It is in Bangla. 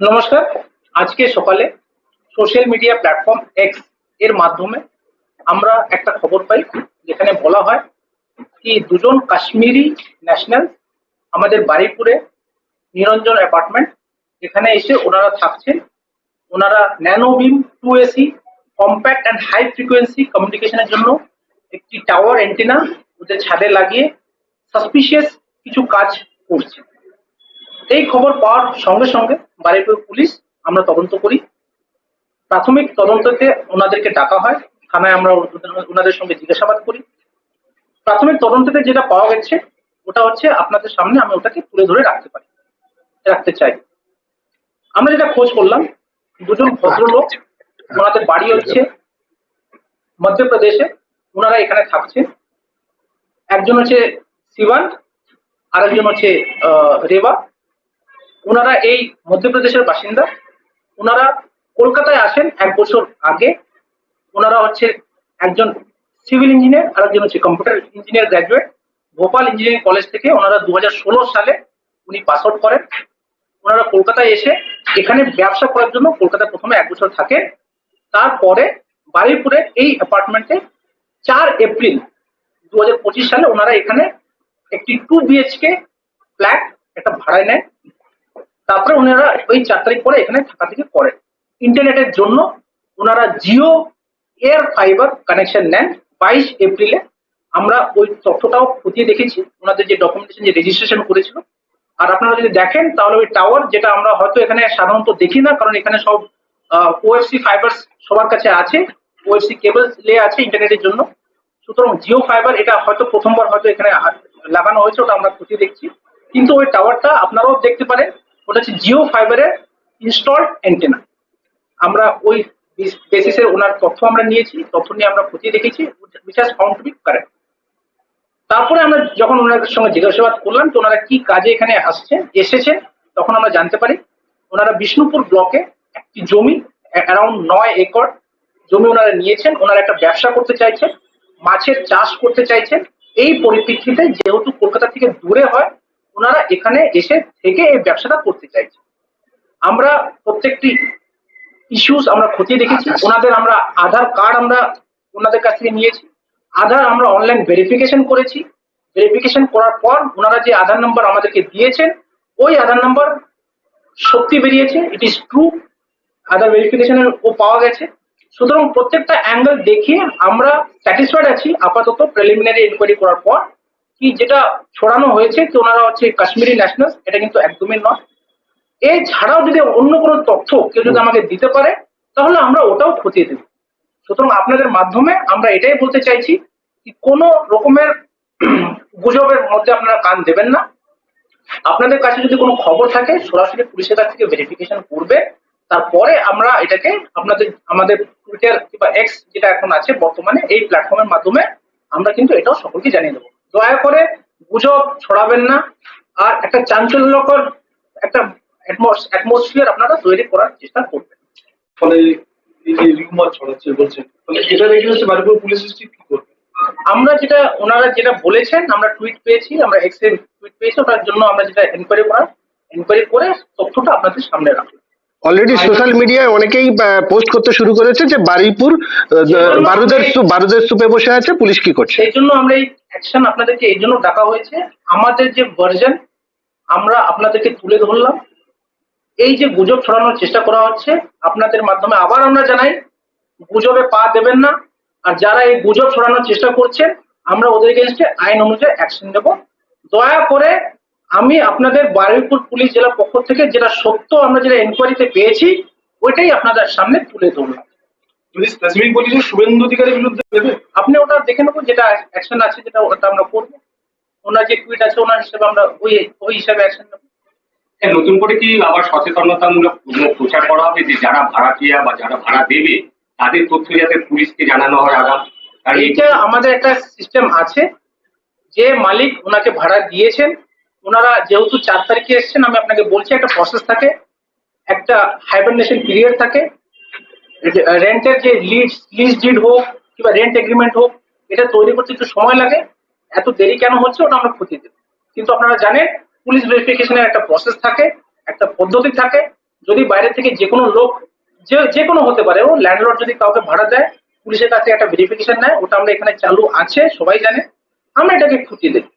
নমস্কার। আজকে সকালে সোশ্যাল মিডিয়া প্ল্যাটফর্ম এক্সের মাধ্যমে আমরা একটা খবর পাই, যেখানে বলা হয় কি দুজন কাশ্মীরি ন্যাশনাল আমাদের বাড়িপুরে নিরঞ্জন অ্যাপার্টমেন্ট এখানে এসে ওনারা থাকছেন। ওনারা nano beam to AC compact and high frequency কমিউনিকেশনের জন্য একটি টাওয়ার অ্যান্টেনা ওদের ছাদে লাগিয়ে সাসপিশিয়াস কিছু কাজ করছে। এই খবর পাওয়ার সঙ্গে সঙ্গে বারুইপুর পুলিশ, আমরা তদন্ত করি। প্রাথমিক তদন্ততে ওনাদেরকে ডাকা হয়। থানায় আমরা ওনাদের সঙ্গে জিজ্ঞাসাবাদ করি। প্রাথমিক তদন্ততে যেটা পাওয়া গেছে, ওটা হচ্ছে আপনাদের সামনে আমি ওটাকে তুলে ধরে রাখতে পারি, রাখতে চাই। আমরা যেটা খোঁজ করলাম, দুজন ভদ্রলোক, ওনাদের বাড়ি হচ্ছে মধ্যপ্রদেশে, ওনারা এখানে থাকছে। একজন হচ্ছে শিবান, আরেকজন হচ্ছে রেবা। ওনারা এই মধ্যপ্রদেশের বাসিন্দা। ওনারা কলকাতায় আসেন এক বছর আগে। ওনারা হচ্ছে একজন সিভিল ইঞ্জিনিয়ার আর একজন হচ্ছে computer engineer graduate Bhopal engineering college থেকে ওনারা দু হাজার ষোলো সালে উনি পাস আউট করেন। ওনারা কলকাতায় এসে এখানে ব্যবসা করার জন্য কলকাতায় প্রথমে এক বছর থাকেন তারপরে বারুইপুরে এই অ্যাপার্টমেন্টে চার এপ্রিল দু হাজার পঁচিশ সালে ওনারা এখানে একটি টু বিএইচকে ফ্ল্যাট একটা ভাড়ায় নেয়। তারপরে ওনারা ওই চার তারিখ পরে এখানে থাকা থেকে করেন ইন্টারনেটের জন্য ওনারা জিও এয়ার ফাইবার কানেকশন নেন। বাইশ এপ্রিলে আমরা ওই তথ্যটাও খতিয়ে দেখেছি। ওনাদের যে ডকুমেন্টেশন যে রেজিস্ট্রেশন করেছিল। আর আপনারা যদি দেখেন, তাহলে ওই টাওয়ার যেটা আমরা হয়তো এখানে সাধারণত দেখি না, কারণ এখানে সব ওএফসি ফাইবার সবার কাছে আছে। ওএফসি কেবল লে আছে ইন্টারনেটের জন্য। সুতরাং জিও ফাইবার এটা হয়তো প্রথমবার হয়তো এখানে লাগানো হয়েছে, ওটা আমরা খতিয়ে দেখছি। কিন্তু ওই টাওয়ারটা আপনারাও দেখতে পারেন। ওটা হচ্ছে জিও ফাইবারের ইনস্টলড অ্যান্টেনা আমরা ওই বেসিসে ওনার তথ্য আমরা নিয়েছি, তথ্য নিয়ে আমরা খতিয়ে দেখেছি which has found to be correct তারপরে আমরা যখন ওনাদের সঙ্গে জিজ্ঞাসাবাদ করলাম তো ওনারা কি কাজে এখানে আসছে, এসেছে, তখন আমরা জানতে পারি, ওনারা বিষ্ণুপুর ব্লকে একটি জমি অ্যারাউন্ড নয় একর জমি ওনারা নিয়েছেন। ওনারা একটা ব্যবসা করতে চাইছেন, মাছের চাষ করতে চাইছেন। এই পরিপ্রেক্ষিতে যেহেতু কলকাতা থেকে দূরে হয় ওনারা এখানে এসে থেকে এই ব্যবসাটা করতে চাইছে। আমরা প্রত্যেকটি ইস্যুস আমরা খতিয়ে দেখেছি। ওনাদের আমরা আধার কার্ড আমরা ওনাদের কাছ থেকে নিয়েছি। আধার আমরা অনলাইন ভেরিফিকেশন করেছি। ভেরিফিকেশন করার পর ওনারা যে আধার নাম্বার আমাদেরকে দিয়েছেন, ওই আধার নাম্বার সত্যি বেরিয়েছে। ইট ইজ ট্রু আধার ভেরিফিকেশনের ও পাওয়া গেছে। সুতরাং প্রত্যেকটা অ্যাঙ্গেল দেখিয়ে আমরা স্যাটিসফাইড আছি। আপাতত প্রিলিমিনারি ইনকোয়ারি করার পর কি যেটা ছড়ানো হয়েছে যে ওনারা হচ্ছে কাশ্মীরি ন্যাশনাল এটা কিন্তু একদমই নয়। এছাড়াও যদি অন্য কোনো তথ্য কেউ যদি আমাকে দিতে পারে, তাহলে আমরা ওটাও খতিয়ে দেব সুতরাং আপনাদের মাধ্যমে আমরা এটাই বলতে চাইছি কি কোনো রকমের গুজবের মধ্যে আপনারা কান দেবেন না। আপনাদের কাছে যদি কোনো খবর থাকে, সরাসরি পুলিশের কাছ থেকে ভেরিফিকেশন করবে। তারপরে আমরা এটাকে আপনাদের, আমাদের টুইটার কিংবা এক্স যেটা এখন আছে বর্তমানে, এই প্ল্যাটফর্মের মাধ্যমে আমরা কিন্তু এটাও সকলকে জানিয়ে দেবো। দয়া করে গুজব ছড়াবেন না। আর একটা চাঞ্চল্যকর একটা অ্যাটমসফিয়ার আপনারা তৈরি করার চেষ্টা করবেন। ফলে এই যে রিউমার ছড়াচ্ছে বলছে ফলে এটা হচ্ছে বাড়িপুর পুলিশ ডিস্ট্রিক্ট কি করবে? আমরা যেটা ওনারা যেটা বলেছেন আমরা টুইট পেয়েছি আমরা এক্স টুইট পেয়েছি ওটার জন্য আমরা যেটা এনকোয়ারি করার এনকোয়ারি করে তথ্যটা আপনাদের সামনে রাখব অলরেডি সোশ্যাল মিডিয়ায় অনেকেই পোস্ট করতে শুরু করেছে যে বারুইপুর বারুদের স্তূপ- বারুদের স্তূপে বসে আছে পুলিশ কি করছে? সেই জন্য আমরা এই অ্যাকশন আপনাদেরকে এই জন্য ডাকা হয়েছে। আমাদের যে ভার্জন আমরা আপনাদেরকে তুলে ধরলাম। এই যে গুজব ছড়ানোর চেষ্টা করা হচ্ছে আপনাদের মাধ্যমে আবার আমরা জানাই গুজবে পা দেবেন না। আর যারা এই গুজব ছড়ানোর চেষ্টা করছেন আমরা ওদের এগেনস্টে আইন অনুযায়ী অ্যাকশন নেব। দয়া করে আমি আপনাদের বারুইপুর পুলিশ জেলার পক্ষ থেকে যেটা সত্য আমরা যেটা এনকোয়ারিতে পেয়েছি ওইটাই আপনাদের সামনে তুলে ধরলাম যদি স্পেসিফিক বলি যে শুভেন্দু অধিকারীর বিরুদ্ধে দেবে? আপনি ওটা দেখে নেব যেটা অ্যাকশন আছে যেটা ওটা আমরা করব। ওনার যে টুইট আছে ওনার হিসেবে আমরা ওই ওই হিসাবে অ্যাকশন নেব। নতুন করে কি আবার সচেতনতামূলক প্রচার করা হবে যে যারা ভাড়াটিয়া বা যারা ভাড়া দেবে তাদের তথ্য যাতে পুলিশকে জানানো হয় আগাম? এইটা আমাদের একটা সিস্টেম আছে যে মালিক ওনাকে ভাড়া দিয়েছেন ওনারা যেহেতু চার তারিখে এসেছেন, আমি আপনাকে বলছি, একটা প্রসেস থাকে, একটা হাইবারনেশন পিরিয়ড থাকে। রেন্টের যে লিজ লিজ ডিড হোক, কিংবা রেন্ট এগ্রিমেন্ট হোক, এটা তৈরি করতে একটু সময় লাগে। এত দেরি কেন হচ্ছে, ওটা আমরা খতিয়ে দেব কিন্তু আপনারা জানেন পুলিশ ভেরিফিকেশনের একটা প্রসেস থাকে, একটা পদ্ধতি থাকে। যদি বাইরে থেকে যে কোনো লোক, যে যে কোনো হতে পারে, ও ল্যান্ডলর্ড যদি কাউকে ভাড়া দেয়, পুলিশের কাছে একটা ভেরিফিকেশন নেয়, ওটা আমরা এখানে চালু আছে, সবাই জানে। আমরা এটাকে খুঁটিয়ে দেখি